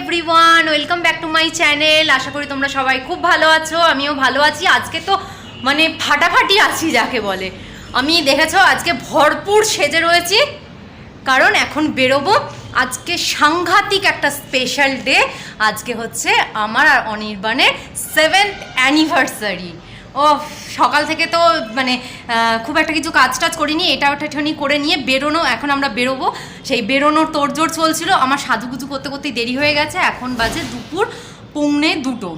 Everyone welcome back to my channel আশা করি তোমরা সবাই খুব ভালো আছো, আমিও ভালো আছি। আজকে তো মানে ফাটাফাটি আছি যাকে বলে। আমি, দেখেছ, আজকে ভরপুর সেজে রয়েছি। কারণ এখন বেরোবো। আজকে সাংঘাতিক একটা স্পেশাল ডে আজকে হচ্ছে আমার আর অনির্বাণের সেভেন্থ অ্যানিভার্সারি ও সকাল থেকে তো মানে খুব একটা কিছু কাজ টাজ করিনি, এটা ওটা ঠানি করে নিয়ে বেরোনো, এখন আমরা বেরোবো। সেই বেরোনোর তোড়জোড় চলছিল, আমার সাজুগুজু করতে করতেই দেরি হয়ে গেছে, এখন বাজে দুপুর পৌনে দুটো।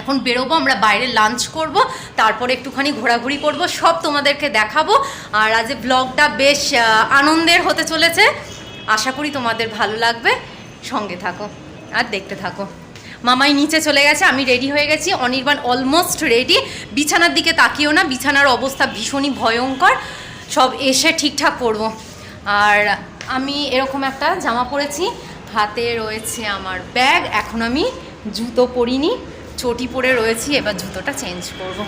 এখন বেরোবো, আমরা বাইরে লাঞ্চ করব, তারপরে একটুখানি ঘোরাঘুরি করব, সব তোমাদেরকে দেখাবো। আর আজ ব্লগটা বেশ আনন্দের হতে চলেছে। আশা করি তোমাদের ভালো লাগবে। সঙ্গে থাকো, আর দেখতে থাকো। মামাই নিচে চলে গেছে, আমি রেডি হয়ে গেছি, অনির্বাণ অলমোস্ট রেডি বিছানার দিকে তাকিও না, বিছানার অবস্থা ভীষণই ভয়ঙ্কর। সব এসে ঠিকঠাক করব। আর আমি এরকম একটা জামা পরেছি, হাতে রয়েছে আমার ব্যাগ এখন আমি জুতো পরিনি, চটি পরে রয়েছি, এবার জুতোটা চেঞ্জ করব।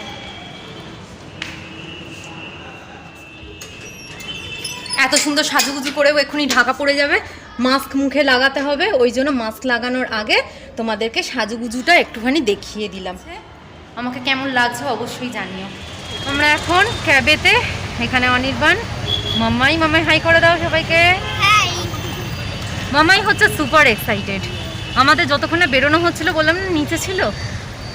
এত সুন্দর সাজুগুজু করেও এক্ষুনি ঢাকা পড়ে যাবে। মাস্ক মুখে লাগাতে হবে ওই জন্য মাস্ক লাগানোর আগে তোমাদেরকে সাজুগুজুটা একটুখানি দেখিয়ে দিলাম। আমাকে কেমন লাগছে অবশ্যই জানিও। আমরা এখন ক্যাবেতে এখানে অনির্বাণ মাম্মাই মামাই হাই করে দাও সবাইকে। মামাই হচ্ছে সুপার এক্সাইটেড আমাদের যতক্ষণে বেরোনো হচ্ছিল বললাম না নিচে ছিল?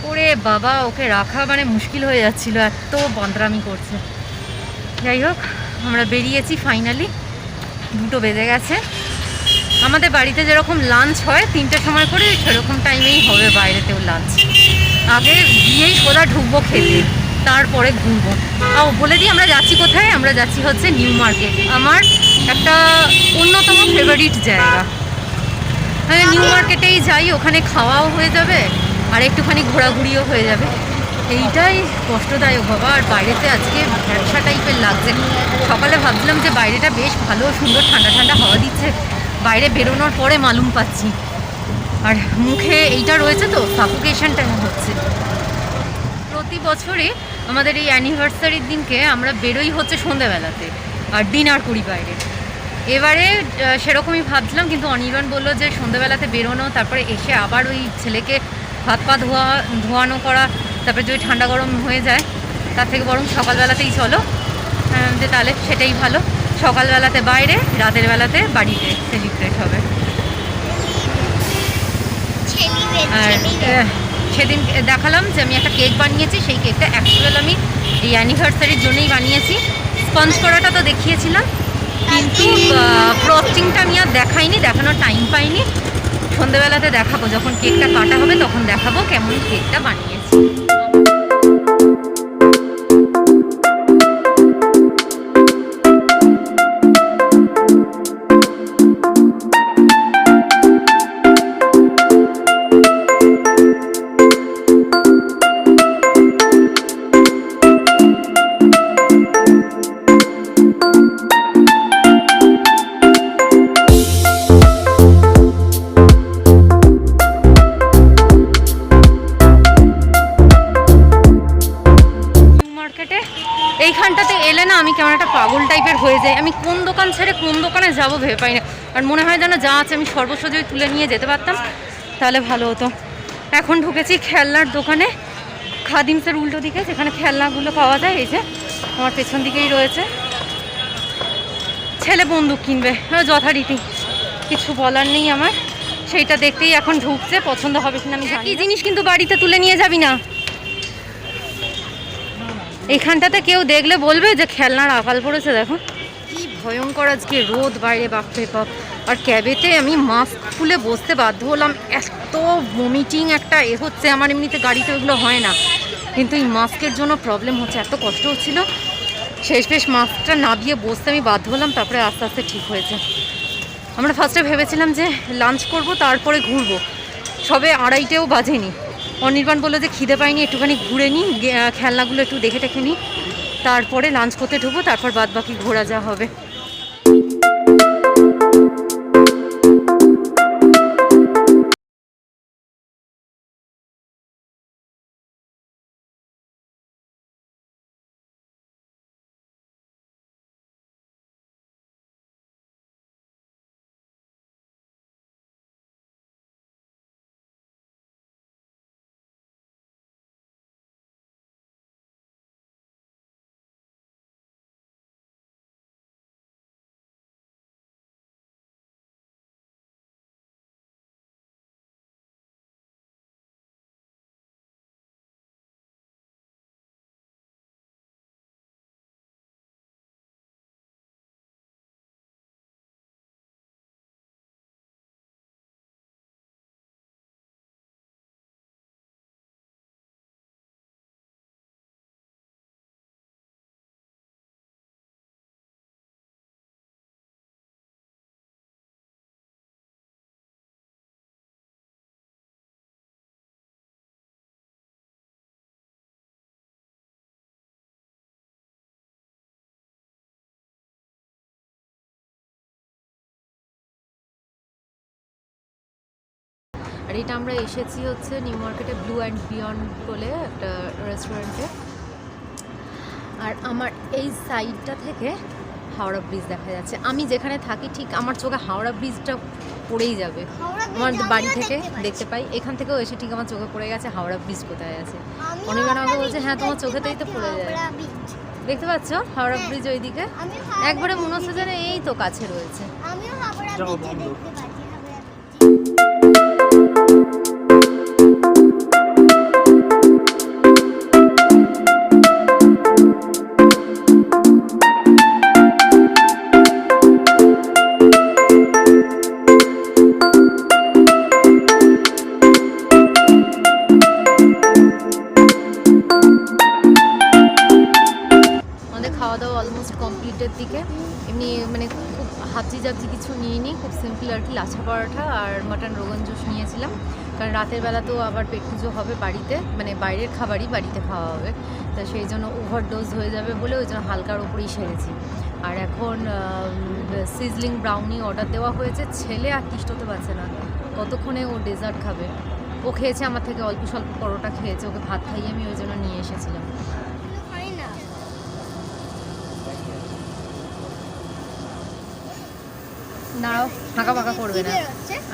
ওরে বাবা ওকে রাখা মানে মুশকিল হয়ে যাচ্ছিল এত বন্দরামি করছে। যাই হোক আমরা বেরিয়েছি ফাইনালি দুটো বেজে গেছে। আমাদের বাড়িতে যেরকম লাঞ্চ হয় তিনটের সময় করে সেরকম টাইমেই হবে বাইরেতেও লাঞ্চ আগে গিয়েই সোজা ঢুকবো খেতে, তারপরে ঘুরবো। আর বলে দিই আমরা যাচ্ছি কোথায়? আমরা যাচ্ছি হচ্ছে নিউ মার্কেট আমার একটা অন্যতম ফেভারিট জায়গা। হ্যাঁ নিউ মার্কেটেই যাই, ওখানে খাওয়াও হয়ে যাবে, আর একটুখানি ঘোরাঘুরিও হয়ে যাবে। এইটাই কষ্টদায়ক বাবা। আর বাইরেতে আজকে ব্যবসা টাইপের লাগছে। সকালে ভাবছিলাম যে বাইরেটা বেশ ভালো, সুন্দর, ঠান্ডা ঠান্ডা হাওয়া দিচ্ছে। বাইরে বেরোনোর পরে মালুম পাচ্ছি। আর মুখে এইটা রয়েছে তো সাফোকেশনটা হচ্ছে। প্রতি বছরই আমাদের এই অ্যানিভার্সারির দিনকে আমরা বেরোই হচ্ছে সন্ধেবেলাতে, আর ডিনার করি বাইরে। এবারে সেরকমই ভাবছিলাম, কিন্তু অনির্বাণ বলল যে সন্ধেবেলাতে বেরোনো, তারপরে এসে আবার ওই ছেলেকে হাত পা ধোয়া, ধোয়ানো করা তারপরে যদি ঠান্ডা গরম হয়ে যায়, তার থেকে বরং সকালবেলাতেই চলো। যে তাহলে সেটাই ভালো। সকালবেলাতে বাইরে, রাতের বেলাতে বাড়িতে সেলিব্রেট হবে। আর সেদিন দেখালাম যে আমি একটা কেক বানিয়েছি, সেই কেকটা অ্যাকচুয়াল আমি এই অ্যানিভার্সারির জন্যই বানিয়েছি। স্পঞ্জ করাটা তো দেখিয়েছিলাম, কিন্তু ফ্রস্টিংটা আমি আর দেখাইনি, দেখানোর টাইম পাইনি। সন্ধেবেলাতে দেখাবো, যখন কেকটা কাটা হবে তখন দেখাবো কেমন কেকটা বানিয়েছি। ভেবে পাই না। আর মনে হয় যেন যা আছে আমি সর্বস্ব যদি তুলে নিয়ে যেতে পারতাম তাহলে ভালো হতো। এখন ঢুকেছি খেলনার দোকানে খাদিমসের উল্টো দিকে যেখানে খেলনাগুলো পাওয়া যায় এই যে আমার পেছন দিকেই রয়েছে। ছেলে বন্দুক কিনবে যথারীতি। কিছু বলার নেই আমার। সেইটা দেখতেই এখন ঢুকছে পছন্দ হবে কিনা আমি জানি এই জিনিস কিন্তু বাড়িতে তুলে নিয়ে যাবি না। এখানটাতে কেউ দেখলে বলবে যে খেলনার আকাল পড়েছে দেখো। ভয়ঙ্কর আজকে রোদ, বাইরে বাপরে বাপ। আর ক্যাবেতে আমি মাস্ক খুলে বসতে বাধ্য হলাম। এত ভমিটিং একটা এ হচ্ছে, আমার এমনিতে গাড়িতে ওগুলো হয় না। কিন্তু এই মাস্কের জন্য প্রবলেম হচ্ছে, এত কষ্ট হচ্ছিল। শেষ বেশ মাস্কটা নাবিয়ে বসতে আমি বাধ্য হলাম, তারপরে আস্তে আস্তে ঠিক হয়েছে। আমরা ফার্স্টে ভেবেছিলাম যে লাঞ্চ করব, তারপরে ঘুরবো। সবে আড়াইটেও বাজেনি। অনির্বাণ বলল যে খিদে পাইনি, একটুখানি ঘুরে নিই খেলনাগুলো একটু দেখে টেখে নিই। তারপরে লাঞ্চ করতে ঢুকবো, তারপর বাদ বাকি ঘোরা যা হবে। আর এটা আমরা এসেছি হচ্ছে নিউ মার্কেটে ব্লু অ্যান্ড বিয়ন্ড বলে একটা রেস্টুরেন্টে। আর আমার এই সাইডটা থেকে হাওড়া ব্রিজ দেখা যাচ্ছে। আমি যেখানে থাকি ঠিক আমার চোখে হাওড়া ব্রিজটা পড়েই যাবে। আমার বাড়ি থেকে দেখতে পাই এখান থেকেও এসে ঠিক আমার চোখে পড়ে গেছে হাওড়া ব্রিজ কোথায় আছে। অনির্বাণ আমাকে বলছে, হ্যাঁ, তোমার চোখেতেই তো পড়ে যায়। দেখতে পাচ্ছ? হাওড়া হ্যাঁ। ব্রিজ ওইদিকে। একবারে মনে হচ্ছে যেন এই তো কাছে রয়েছে। কমপ্লিটের দিকে। এমনি মানে খুব হাবজি জাবজি কিছু নিয়ে নিই খুব সিম্পল আর কি। লাচা পরোটা আর মাটন রোগন জুস নিয়েছিলাম। কারণ রাতের বেলা তো আবার পেট পুজো হবে বাড়িতে মানে বাইরের খাবারই বাড়িতে খাওয়া হবে। তা সেই জন্য ওভারডোজ হয়ে যাবে বলে ওই জন্য হালকার ওপরেই সেরেছি। আর এখন সিজলিং ব্রাউনি অর্ডার দেওয়া হয়েছে। ছেলে আর তিষ্টতে পারছে না। কতক্ষণে ও ডেজার্ট খাবে? ও খেয়েছে আমার থেকে অল্প স্বল্প পরোটা খেয়েছে, ওকে ভাত খাইয়ে আমি ওই জন্য নিয়ে এসেছিলাম হয় না। দাঁড়াও ফাঁকা ফাঁকা করবে না।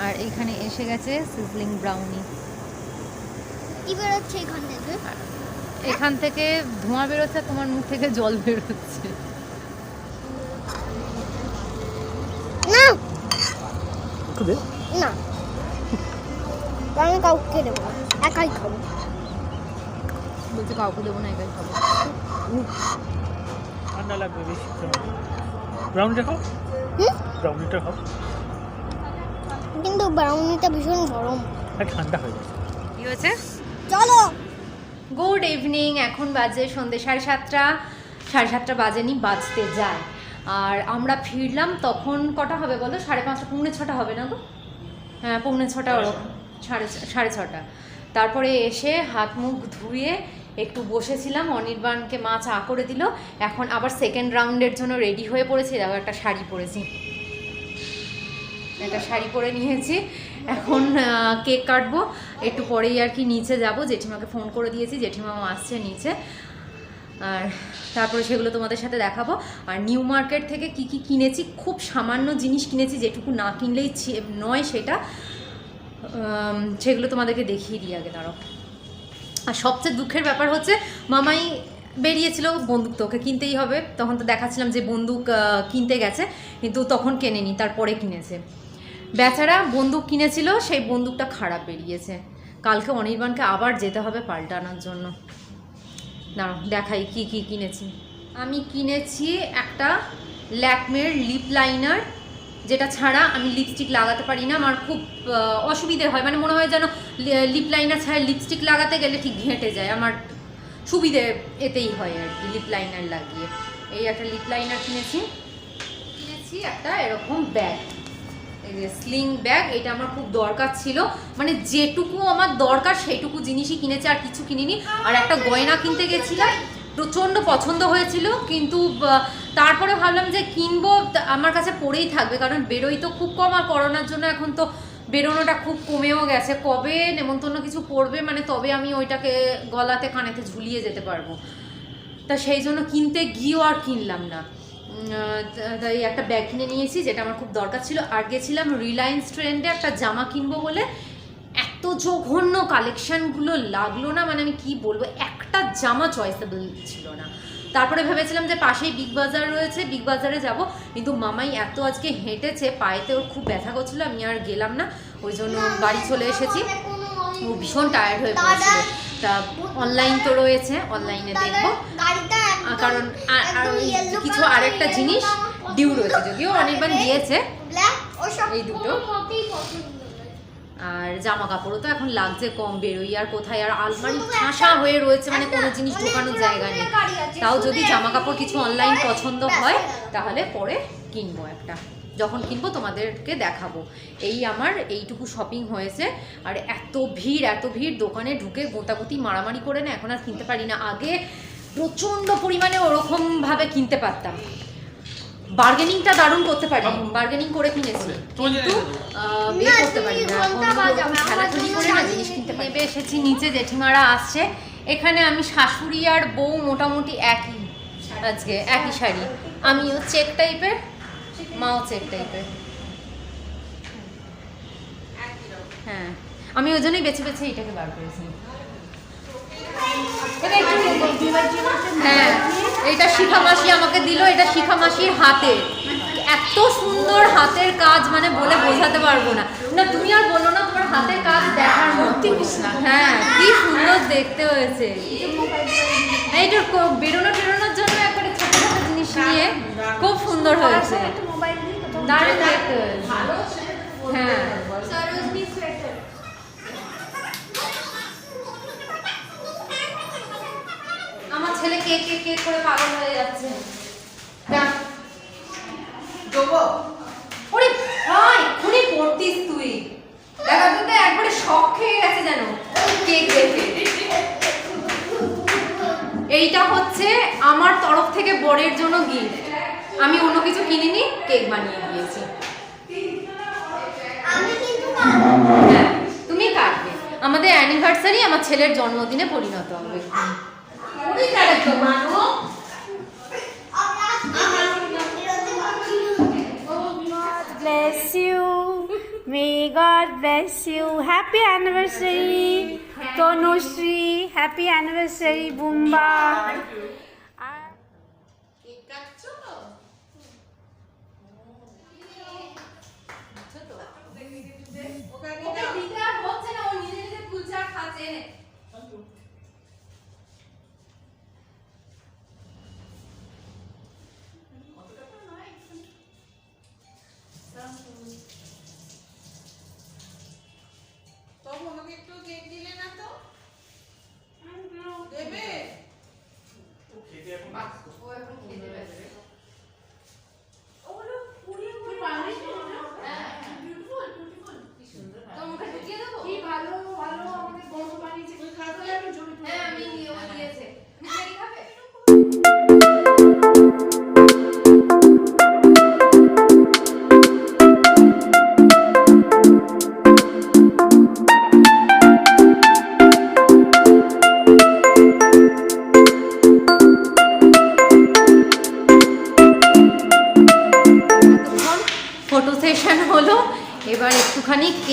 আর এখানে এসে গেছে সিজলিং ব্রাউনি এখান থেকে? ধোঁয়া বেরোচ্ছে তোমার মুখ থেকে জল বেরোচ্ছে। না, না। আমি কাউকে দেবো একাই খাব। বলছে কাউকে দেবো না একাই খাব। ঠান্ডা লাগবে বেশি ব্রাউনিটা খাও। হুম? ব্রাউনিটা খাও। কিন্তু ব্রাউনিটা ভীষণ গরম। ঠান্ডা হয়ে যাবে কি হয়েছে? চলো। গুড ইভিনিং এখন বাজে সন্ধ্যে সাড়ে সাতটা। সাড়ে সাতটা বাজেনি বাজতে যায়। আর আমরা ফিরলাম তখন কটা হবে বলো? সাড়ে পাঁচটা পৌনে ছটা হবে না গো? হ্যাঁ পৌনে ছটা ওরকম। সাড়ে সাড়ে ছটা। তারপরে এসে হাত মুখ ধুয়ে একটু বসেছিলাম। অনির্বাণকে মা চা করে দিল। এখন আবার সেকেন্ড রাউন্ডের জন্য রেডি হয়ে পড়েছি। দেখো একটা শাড়ি পরেছি। একটা শাড়ি পরে নিয়েছি। এখন কেক কাটবো। একটু পরেই আর কি নিচে যাব। জেঠিমাকে ফোন করে দিয়েছি। জেঠিমাও আসছে নিচে। আর তারপরে সেগুলো তোমাদের সাথে দেখাবো। আর নিউ মার্কেট থেকে কি কি কিনেছি, খুব সামান্য জিনিস কিনেছি, যেটুকু না কিনলেই নয় সেটা। সেগুলো তোমাদেরকে দেখিয়ে দিই আগে, দাঁড়াও। আর সবচেয়ে দুঃখের ব্যাপার হচ্ছে, মামাই বেরিয়েছিল বন্দুক তো ওকে কিনতেই হবে। তখন তো দেখাচ্ছিলাম যে বন্দুক কিনতে গেছে। কিন্তু তখন কেনেনি, তারপরে কিনেছে। বেচারা বন্দুক কিনেছিল, সেই বন্দুকটা খারাপ বেরিয়েছে। কালকে অনির্বাণকে আবার যেতে হবে পাল্টানোর জন্য। দাঁড়াও, দেখাই কি কি কিনেছি। আমি কিনেছি একটা ল্যাকমের লিপ লাইনার যেটা ছাড়া আমি লিপস্টিক লাগাতে পারি না। আমার খুব অসুবিধে হয়। মানে মনে হয় যেন লিপ লাইনার ছাড়া লিপস্টিক লাগাতে গেলে ঠিক ঘেঁটে যায়। আমার সুবিধে এতেই হয় আর কি লিপ লাইনার লাগিয়ে। এই একটা লিপ লাইনার কিনেছি। কিনেছি একটা এরকম ব্যাগ স্লিং ব্যাগ এটা আমার খুব দরকার ছিল। মানে যেটুকু আমার দরকার সেইটুকু জিনিসই কিনেছে, আর কিছু কিনিনি। আর একটা গয়না কিনতে গেছিলাম, প্রচণ্ড পছন্দ হয়েছিল, কিন্তু তারপরে ভাবলাম যে কিনবো আমার কাছে পড়েই থাকবে, কারণ বেরোই তো খুব কম, আর করোনার জন্য এখন তো বেরোনোটা খুব কমেও গেছে। কবে নেমন্তন্ন কিছু পড়বে মানে তবে আমি ওইটাকে গলাতে, কানেতে ঝুলিয়ে যেতে পারব। তা সেই জন্য কিনতে গিয়েও আর কিনলাম না। তাই একটা ব্যাগ কিনে নিয়েছি যেটা আমার খুব দরকার ছিল। আর গেছিলাম রিলায়েন্স ট্রেন্ডে একটা জামা কিনবো বলে। এত জঘন্য কালেকশানগুলো লাগল না মানে আমি কি বলব? একটা জামা চয়েসেবল ছিল না। তারপরে ভেবেছিলাম যে পাশেই বিগ বাজার রয়েছে বিগ বাজারে যাব। কিন্তু মামাই এত আজকে হেঁটেছে, পায়েতে ওর খুব ব্যথা করছিল, আমি আর গেলাম না। ওই জন্য বাড়ি চলে এসেছি। ও ভীষণ টায়ার্ড হয়ে পড়েছিল। তা অনলাইন তো রয়েছে অনলাইনে দেখব। কারণ আর- কিছু আরেকটা জিনিস ডিউ রয়েছে যদিও অনেকবার দিয়েছে এই দুটো। আর জামা কাপড়ও তো এখন লাগছে কম বেরোই, আর কোথায় আর আলমারি ঠাসা হয়ে রয়েছে মানে কোনো জিনিস ঢোকানোর জায়গা নেই। তাও যদি জামা কাপড় কিছু অনলাইন পছন্দ হয়, তাহলে পরে কিনবো একটা। যখন কিনবো তোমাদেরকে দেখাবো। এই আমার এইটুকু শপিং হয়েছে, আর এত ভিড় এত ভিড়, দোকানে ঢুকে গোতাগুতি, মারামারি করে না, এখন আর কিনতে পারি না। আগে প্রচণ্ড পরিমাণে ওরকমভাবে কিনতে পারতাম। বার্গেনিংটা দারুণ করতে পারি বার্গেনিং করে কিনেছি। কিন্তু বের করতে পারি না করে না জিনিস দিও। নেবে এসেছি নিচে জেঠিমারা আসছে। এখানে আমি শাশুড়ি আর বউ মোটামুটি একই আজকে একই শাড়ি। আমিও চেক টাইপের মাও চেক টাইপের। হ্যাঁ আমি ওই জন্যই বেছে বেছে এটাকে বার করেছি। হ্যাঁ এটা শিখা মাসি আমাকে দিল, এটা শিখা মাসির হাতে। এত সুন্দর হাতের কাজ মানে বলে বোঝাতে পারব না। না, তুমি আর বলো না, তোমার হাতের কাজ দেখার মতো। হ্যাঁ কি সুন্দর দেখতে হয়েছে। এইটা বেরোনো টেরোনোর জন্য একবারে ছোট ছোট জিনিস নিয়ে খুব সুন্দর হয়েছে। দারুণ দেখতে হয়েছে। হ্যাঁ আমার ছেলে কে কে কেক করে পাগল হয়ে যাচ্ছে। ওরে ভাই তুই। দেখা তো একবারে শখ খেয়ে গেছে যেন। কেক দেখে। এইটা হচ্ছে আমার তরফ থেকে বরের জন্য গিফট আমি অন্য কিছু কিনিনি কেক বানিয়ে দিয়েছি। হ্যাঁ তুমি কাটবে। আমাদের অ্যানিভার্সারি আমার ছেলের জন্মদিনে পরিণত হবে। எப்படி கிடைக்கும் மனு Bless you. May God bless you. Happy anniversary, Tonushri. Happy anniversary, Bumba.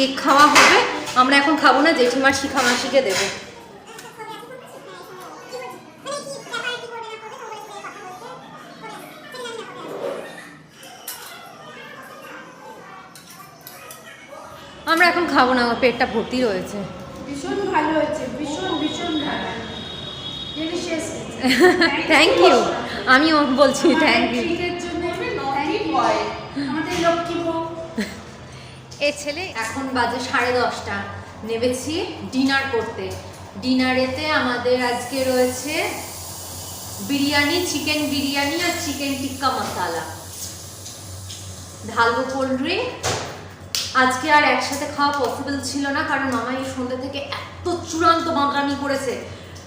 Cake খাওয়া হবে আমরা এখন খাব না জেঠিমার শিখা মাসিকে দেবো। আমরা এখন খাব না আমার পেটটা ভর্তি রয়েছে। ভীষণ ভালো হয়েছে ভীষণ ভীষণ ভালো। থ্যাংক ইউ আমিও বলছি থ্যাংক ইউ আমাদের লক্ষ্মী এ ছেলে এখন বাজে সাড়ে দশটা। নেমেছি ডিনার করতে। ডিনারেতে আমাদের আজকে রয়েছে বিরিয়ানি, চিকেন বিরিয়ানি আর চিকেন টিক্কা মশালা। ঢালবো ড্রিঙ্ক আজকে আর একসাথে খাওয়া পসিবল ছিল না কারণ মামা এই সন্ধ্যে থেকে এত চূড়ান্ত বাঁদরামি করেছে।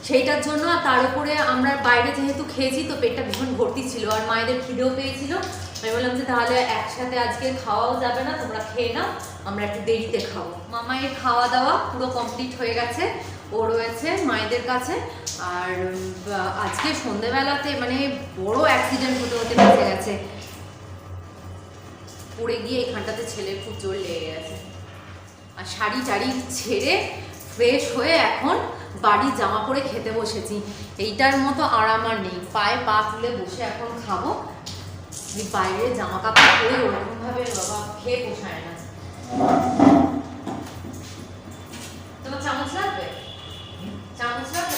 সেইটার জন্য আর তার উপরে আমরা বাইরে যেহেতু খেয়েছি তো পেটটা ভীষণ ভর্তি ছিল আর মায়েদের খিদেও পেয়েছিল। আমি বললাম যে তাহলে একসাথে আজকে খাওয়াও যাবে না, তোমরা খেয়ে নাও, আমরা একটু দেরিতে খাব। মামায়ের খাওয়া দাওয়া পুরো কমপ্লিট হয়ে গেছে, ও রয়েছে মায়েদের কাছে, আর আজকে সন্ধেবেলাতে মানে বড় অ্যাক্সিডেন্ট হতে হতে বেঁচে গেছে। পড়ে গিয়ে এখানটাতে ছেলের খুব জোর লেগে গেছে। আর শাড়ি টাড়ি ছেড়ে ফ্রেশ হয়ে এখন বাড়ি জামা পরে খেতে বসেছি। এইটার মতো আরাম আর নেই। পায়ে পা তুলে বসে এখন খাব। এই বাইরে জামা কাপড় পরে ওরকম ভাবে বাবা খেয়ে পোষায় না। তোমার চামচ লাগবে? চামচ লাগবে?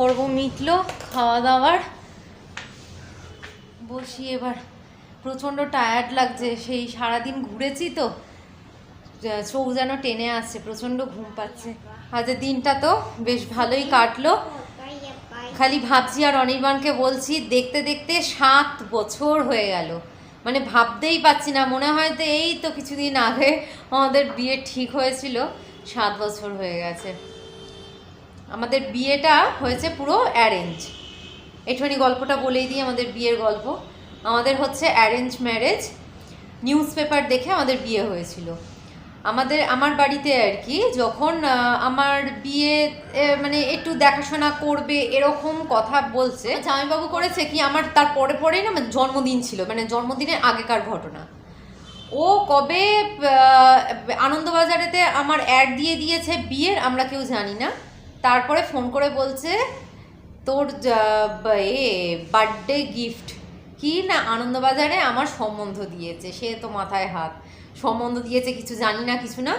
পর্ব মিটলো খাওয়া দাওয়ার বসি এবার। প্রচণ্ড টায়ার্ড লাগছে, সেই সারাদিন ঘুরেছি তো। চোখ যেন টেনে আসছে, প্রচণ্ড ঘুম পাচ্ছে। আজকের দিনটা তো বেশ ভালোই কাটলো। খালি ভাবছি আর অনির্বাণকে বলছি, দেখতে দেখতে সাত বছর হয়ে গেল। মানে ভাবতেই পাচ্ছি না, মনে হয় তো এই তো কিছুদিন আগে আমাদের বিয়ে ঠিক হয়েছিল, সাত বছর হয়ে গেছে। আমাদের বিয়েটা হয়েছে পুরো অ্যারেঞ্জ একটুখানি গল্পটা বলেই দিই আমাদের বিয়ের গল্প। আমাদের হচ্ছে অ্যারেঞ্জ ম্যারেজ নিউজ পেপার দেখে আমাদের বিয়ে হয়েছিল। আমাদের, আমার বাড়িতে আর কি যখন আমার বিয়ে মানে একটু দেখাশোনা করবে এরকম কথা বলছে, জামাইবাবু করেছে কি আমার তার পরে পরেই না জন্মদিন ছিল মানে জন্মদিনের আগেকার ঘটনা। ও কবে আনন্দবাজারেতে আমার অ্যাড দিয়ে দিয়েছে বিয়ের আমরা কেউ জানি না। তারপরে ফোন করে বলছে, তোর এ বার্থডে গিফট কি না আনন্দবাজারে আমার সম্বন্ধ দিয়েছে, সে তো মাথায় হাত। সম্বন্ধ দিয়েছে কিছু জানি না, কিছু না।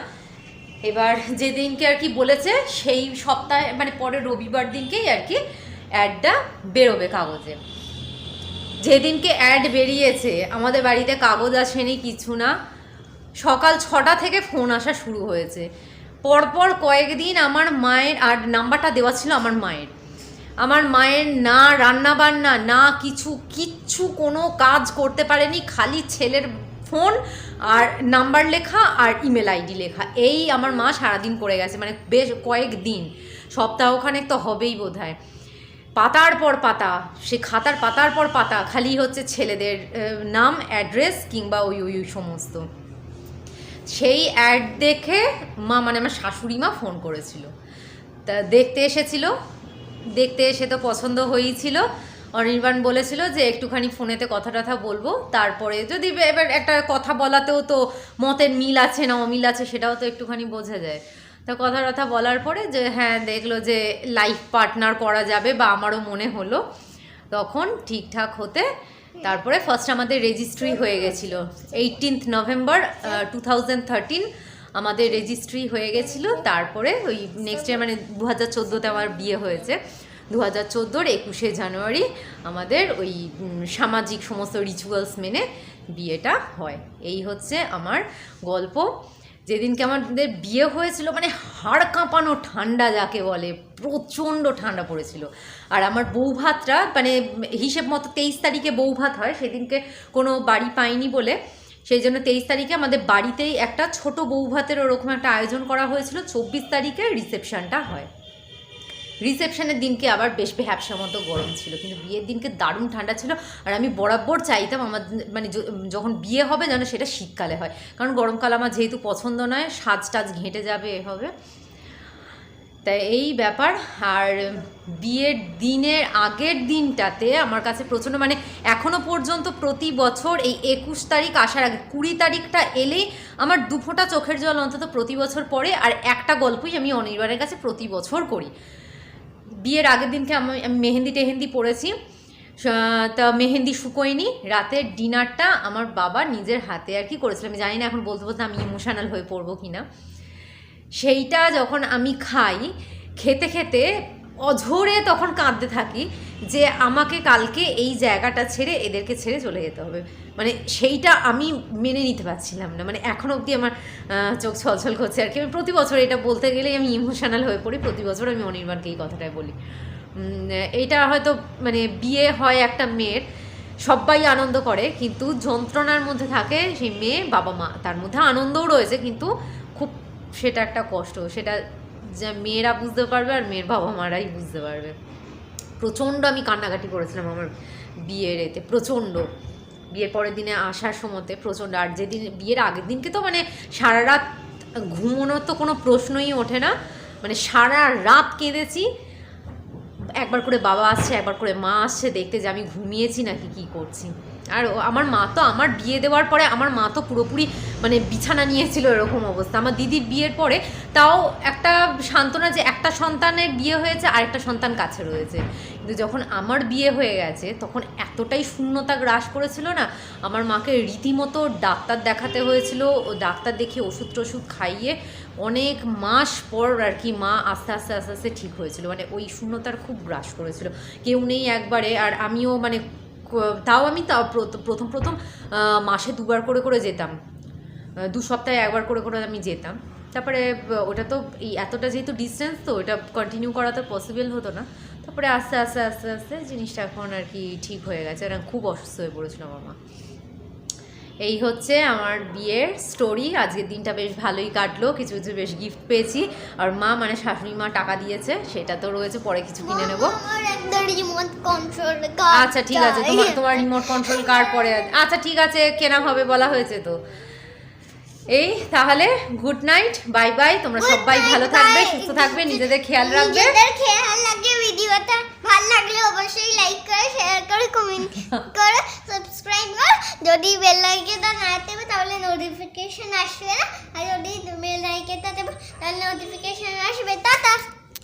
এবার যেদিনকে আর কি বলেছে, সেই সপ্তাহে মানে পরের রবিবার দিনকেই আর কি অ্যাডটা বেরোবে কাগজে। যেদিনকে অ্যাড বেরিয়েছে, আমাদের বাড়িতে কাগজ আসেনি কিছু না, সকাল ছটা থেকে ফোন আসা শুরু হয়েছে। পরপর কয়েকদিন আমার মায়ের, আর নাম্বারটা দেওয়া ছিল আমার মায়ের। আমার মায়ের না রান্না বান্না না কিছু, কিচ্ছু কোনো কাজ করতে পারেনি, খালি ছেলের ফোন আর নাম্বার লেখা আর ইমেল আইডি লেখা। এই আমার মা সারাদিন করে গেছে মানে বেশ কয়েকদিন। সপ্তাহখানেক তো হবেই বোধ হয় পাতার পর পাতা, সে খাতার পাতার পর পাতা, খালি হচ্ছে ছেলেদের নাম, অ্যাড্রেস কিংবা ওই ওই ওই সমস্ত। সেই অ্যাড দেখে মা মানে আমার শাশুড়ি মা ফোন করেছিল। তা দেখতে এসেছিল, দেখতে এসে তো পছন্দ হয়েছিল অনির্বাণ বলেছিল যে একটুখানি ফোনেতে কথা টথা বলব, তারপরে যদি এবার একটা কথা বলাতেও তো মতের মিল আছে না অমিল আছে, সেটাও তো একটুখানি বোঝা যায়। তা কথা টথা বলার পরে যে হ্যাঁ দেখল যে লাইফ পার্টনার করা যাবে বা আমারও মনে হলো, তখন ঠিকঠাক হতে তারপরে ফার্স্ট আমাদের রেজিস্ট্রি হয়ে গেছিল। Eighteenth November two thousand thirteen আমাদের রেজিস্ট্রি হয়ে গেছিল। তারপরে ওই নেক্সট ইয়ার মানে দু হাজার চোদ্দোতে আমার বিয়ে হয়েছে। দু হাজার চোদ্দোর একুশে জানুয়ারি আমাদের ওই সামাজিক সমস্ত রিচুয়ালস মেনে বিয়েটা হয়। এই হচ্ছে আমার গল্প। যেদিনকে আমাদের বিয়ে হয়েছিল মানে হাড় কাঁপানো ঠান্ডা যাকে বলে, প্রচণ্ড ঠান্ডা পড়েছিল। আর আমার বৌভাতটা মানে হিসেব মতো তেইশ তারিখে বৌভাত হয়, সেদিনকে কোনো বাড়ি পাইনি বলে। সেই জন্য তেইশ তারিখে আমাদের বাড়িতেই একটা ছোট বৌভাতের ওরকম একটা আয়োজন করা হয়েছিল, চব্বিশ তারিখে রিসেপশানটা হয়। রিসেপশনের দিনকে আবার বেশ ভ্যাবসা মতো গরম ছিল, কিন্তু বিয়ের দিনকে দারুণ ঠান্ডা ছিল, আর আমি বরাবর চাইতাম আমার মানে যখন বিয়ে হবে যেন সেটা শীতকালে হয়, কারণ গরমকাল আমার যেহেতু পছন্দ নয় সাজ টাজ ঘেঁটে যাবে এ হবে তাই এই ব্যাপার, আর বিয়ের দিনের আগের দিনটাতে আমার কাছে প্রচণ্ড মানে এখনও পর্যন্ত প্রতি বছর এই একুশ তারিখ আসার আগে, কুড়ি তারিখটা এলেই আমার দুফোঁটা চোখের জল অন্তত প্রতি বছর পড়ে, আর একটা গল্পই আমি অনির্বাণের কাছে প্রতি বছর করি। বিয়ের আগের দিনকে আমি মেহেন্দি টেহেন্দি পরেছি। তা মেহেন্দি শুকোয়নি। রাতে ডিনারটা আমার বাবা নিজের হাতে আর কি করেছিল। আমি জানি না এখন বলতে বলতে আমি ইমোশনাল হয়ে পড়ব কি না সেইটা যখন আমি খাই, খেতে খেতে অঝরে তখন কাঁদতে থাকি যে আমাকে কালকে এই জায়গাটা ছেড়ে এদেরকে ছেড়ে চলে যেতে হবে। মানে সেইটা আমি মেনে নিতে পারছিলাম না। মানে এখন অবধি আমার চোখ ছলছল করছে আর কি। আমি প্রতি বছর এটা বলতে গেলেই আমি ইমোশনাল হয়ে পড়ি। প্রতি বছর আমি অনির্বাণকে এই কথাটাই বলি। এইটা হয়তো মানে বিয়ে হয় একটা মেয়ের, সবাই আনন্দ করে, কিন্তু যন্ত্রণার মধ্যে থাকে সেই মেয়ে বাবা মা। তার মধ্যে আনন্দও রয়েছে, কিন্তু খুব সেটা একটা কষ্ট। সেটা যা মেয়েরা বুঝতে পারবে আর মেয়ের বাবা মারাই বুঝতে পারবে। প্রচণ্ড আমি কান্নাকাটি করেছিলাম আমার বিয়ের এতে, প্রচণ্ড। বিয়ের পরের দিনে আসার সময়তে প্রচণ্ড। আর যেদিন বিয়ের আগের দিনকে তো মানে সারা রাত ঘুমোনোর তো কোনো প্রশ্নই ওঠে না। মানে সারা রাত কেঁদেছি। একবার করে বাবা আসছে, একবার করে মা আসছে, দেখতে যে আমি ঘুমিয়েছি নাকি কি করছি। আর আমার মা তো আমার বিয়ে দেওয়ার পরে আমার মা তো পুরোপুরি মানে বিছানা নিয়েছিল এরকম অবস্থা। আমার দিদির বিয়ের পরে তাও একটা সান্ত্বনা যে একটা সন্তানের বিয়ে হয়েছে, আরেকটা সন্তান কাছে রয়েছে। কিন্তু যখন আমার বিয়ে হয়ে গেছে, তখন এতটাই শূন্যতা গ্রাস করেছিল না, আমার মাকে রীতিমতো ডাক্তার দেখাতে হয়েছিল। ও ডাক্তার দেখিয়ে ওষুধ টষুধ খাইয়ে অনেক মাস পর আর কি মা আস্তে আস্তে আস্তে আস্তে ঠিক হয়েছিল। মানে ওই শূন্যতার খুব গ্রাস করেছিল। কেউ নেই একবারে, আর আমিও মানে তাও আমি তাও প্রথম প্রথম মাসে দুবার করে করে যেতাম। দু সপ্তাহে একবার করে করে আমি যেতাম। তারপরে ওটা তো এই এতটা যেহেতু ডিস্টেন্স তো ওটা কন্টিনিউ করা তো পসিবল হতো না। তারপরে আস্তে আস্তে আস্তে আস্তে জিনিসটা এখন আর কি ঠিক হয়ে গেছে। আর খুব অসুস্থ হয়ে পড়েছিল আমার এই হচ্ছে আমার বিয়ের স্টোরি আজকের দিনটা বেশ ভালোই কাটলো কিছু কিছু বেশ গিফট পেয়েছি। আর মা মানে শাশুড়ি মা টাকা দিয়েছে সেটা তো রয়েছে পরে কিছু কিনে নেব। আচ্ছা ঠিক আছে তোমার তোমার রিমোট কন্ট্রোল কার পরে আচ্ছা ঠিক আছে কেনা হবে বলা হয়েছে তো। এই তাহলে গুড নাইট বাই বাই তোমরা সবাই ভালো থাকবে সুস্থ থাকবে নিজেদের খেয়াল রাখবে। নিজেদের খেয়াল রাখবে ভিডিওটা ভালো লাগলে অবশ্যই লাইক করে শেয়ার করে কমেন্ট করে সাবস্ক্রাইব কর। যদি বেল আইকনটা না দেবে তাহলে নোটিফিকেশন আসবে না। আর যদি বেল আইকনটা দেবে তাহলে নোটিফিকেশন আসবে। টাটা!